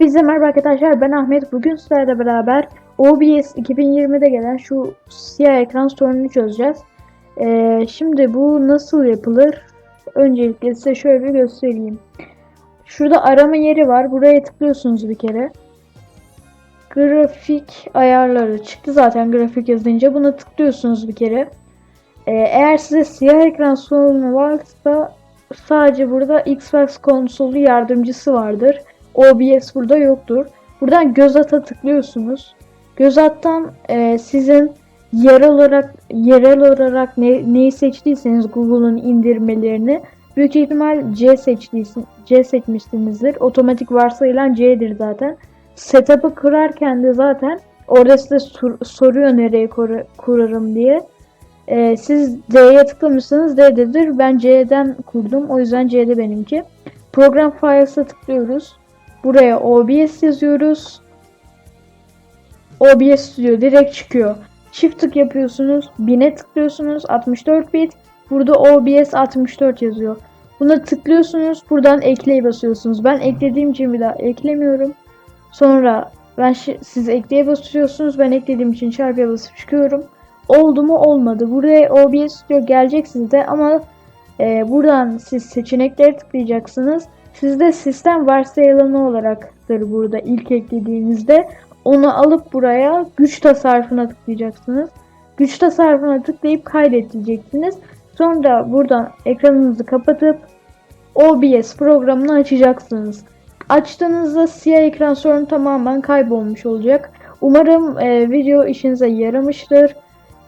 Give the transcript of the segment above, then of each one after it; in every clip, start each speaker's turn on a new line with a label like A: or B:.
A: Hepinize merhaba arkadaşlar ben Ahmet. Bugün sizlerle beraber OBS 2020'de gelen şu siyah ekran sorununu çözeceğiz. Ee, şimdi bu nasıl yapılır? Öncelikle size şöyle bir göstereyim. Şurada arama yeri var. Buraya tıklıyorsunuz bir kere. Grafik ayarları çıktı zaten grafik yazınca. Buna tıklıyorsunuz bir kere. Ee, eğer size siyah ekran sorunu varsa sadece burada Xbox konsolu yardımcısı vardır. OBS burada yoktur. Buradan göz ata tıklıyorsunuz. Göz attan e, sizin yerel olarak yerel olarak ne, neyi seçtiyseniz Google'un indirmelerini büyük ihtimal C seçtiysin, C seçmişsinizdir. Otomatik varsayılan C'dir zaten. Setup'ı kurarken de zaten orada size sor- soruyor nereye kur- kurarım diye. E, siz D'ye tıklamışsınız D'dedir. Ben C'den kurdum. O yüzden C'de benimki. Program Files'a tıklıyoruz. Buraya OBS yazıyoruz. OBS Studio direkt çıkıyor. Çift tık yapıyorsunuz. 1000'e tıklıyorsunuz. 64 bit. Burada OBS 64 yazıyor. Buna tıklıyorsunuz. Buradan ekleye basıyorsunuz. Ben eklediğim için bir daha eklemiyorum. Sonra ben siz ekleye basıyorsunuz. Ben eklediğim için çarpıya basıp çıkıyorum. Oldu mu olmadı. Buraya OBS Studio gelecek sizde ama e, buradan siz seçenekleri tıklayacaksınız. Sizde sistem varsayılanı olaraktır burada ilk eklediğinizde. Onu alıp buraya güç tasarrufuna tıklayacaksınız. Güç tasarrufuna tıklayıp kaydet diyeceksiniz. Sonra buradan ekranınızı kapatıp OBS programını açacaksınız. Açtığınızda siyah ekran sorunu tamamen kaybolmuş olacak. Umarım e, video işinize yaramıştır.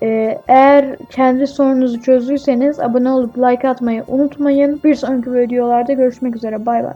A: E, eğer kendi sorununuzu çözdüyseniz abone olup like atmayı unutmayın. Bir sonraki videolarda görüşmek üzere. Bay bay.